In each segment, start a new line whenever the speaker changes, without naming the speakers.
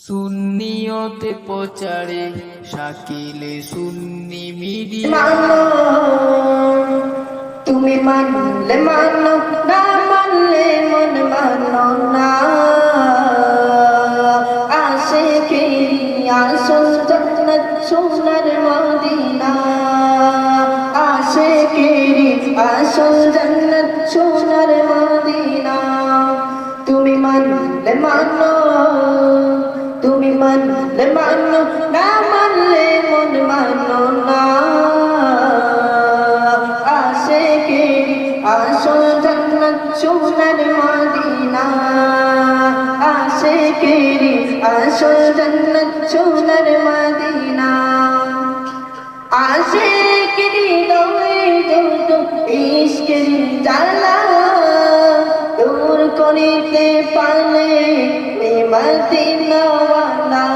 সুন্নিয়তে প্রচারে শাকিলে সুন্নি
মানো তুমি মানলে মানো না, মানলে মন মানো না। আসে কে আসল জন্নত সোনার মদিনা? আসে কে আসল জন্নত সোনার মদিনা? তুমি মানলে মানো মানলে মানো না মানলে মন মানো না। আসে কে? আসল জন্নত, সোনার মদিনা। আসে কে আসল জন্নত, সোনার মদিনা। আসে কে হৃদয়ে যত ইশকের জ্বালা করিতে পারলে ওই মদিনাওয়ালা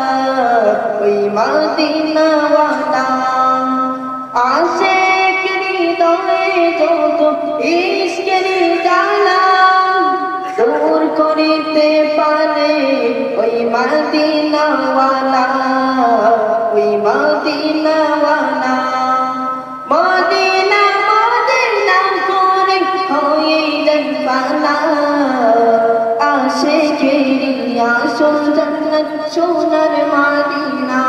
ওই মদিনাওয়ালা আসে হৃদয়ে যত ইশকের জ্বালা, দূর করিতে পারে ওই মদিনাওয়ালা আসল জন্নত সোনার মদিনা।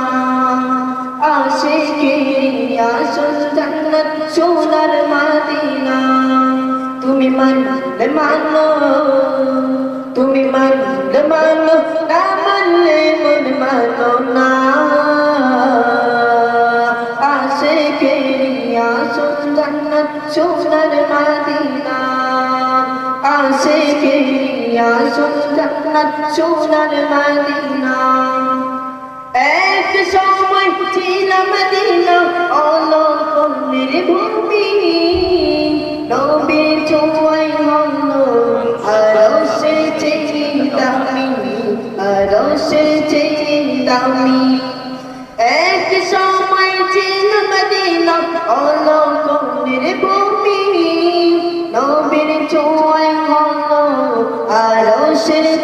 আসে কেরি আসল জন্নত সোনার মদিনা। তুমি মানলে মানো তুমি মানলে মানো না জান্নাত সোনার মদিনা। এক সময় ছিল মদিনা অলঙ্কের ভূমি নবীর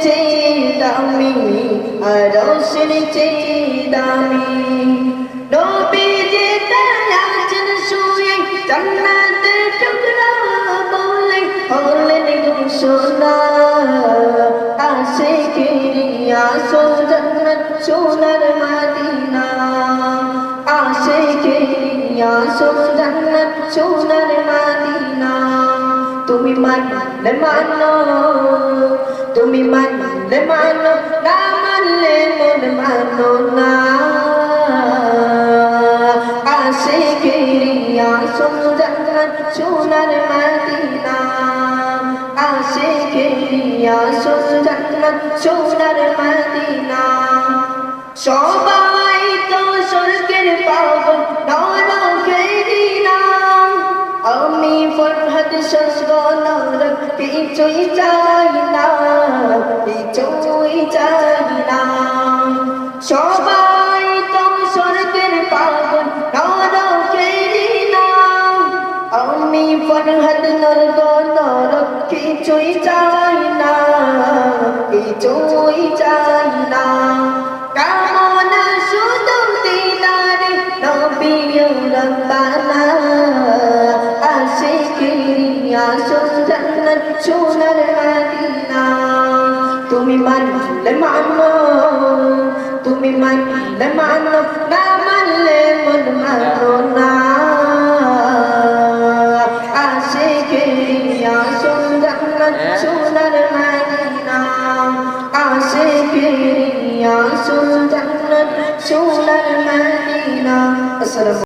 সে দামি আরও সে দামি নবী যে আছেন শুয়ে জান্নাতের টুকরা বলে, হলেন ঘোষণা আসে কে আসো জান্নাত, সোনার মদিনা। আসে কে আসো জান্নাত, সোনার মদিনা। তুমি মানলে মানো তুমি মানলে মানো না মানলে মন মানো না আসে কেরিয়া জান্নাত সোনার মদিনা আসে কেরিয়া জান্নাত সোনার মদিনা সবাই ফরহাদ স্বর্গ নরক কিছুই চাই না কিছুই চাই না সবাই তো স্বর্গের পাবন নরকের নাম আমি ফরহাদ নরক নরক কিছুই চাই না কিছুই তুমি মানলে মানো তুমি মানলে মানো না মানলে মন মানো না। আশিকি আসল জান্নাত সোনার মদিনা আশিকি আসল জান্নাত সোনার মদিনা আসসালামু